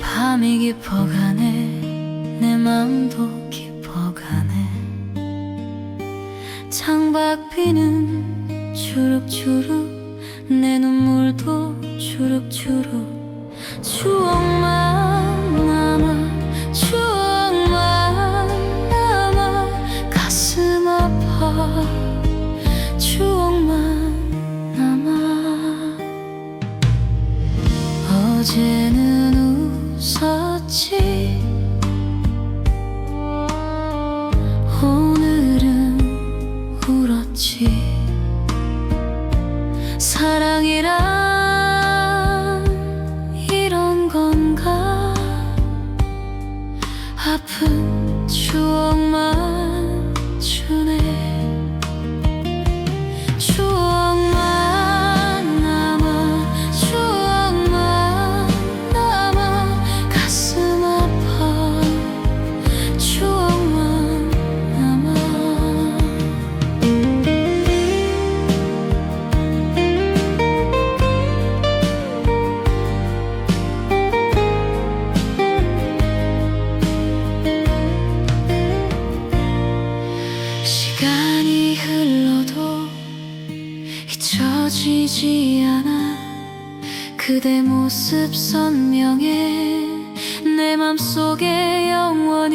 밤이 깊어가네. 내 맘도 깊어가네. 창밖 비는 주룩주룩 내 눈물도 주룩주룩. 추워 어제는 웃었지. 오늘은 울었지. 사랑이란 흘러도 잊혀지지 않아. 그대 모습 선명해. 내 맘속에 영원히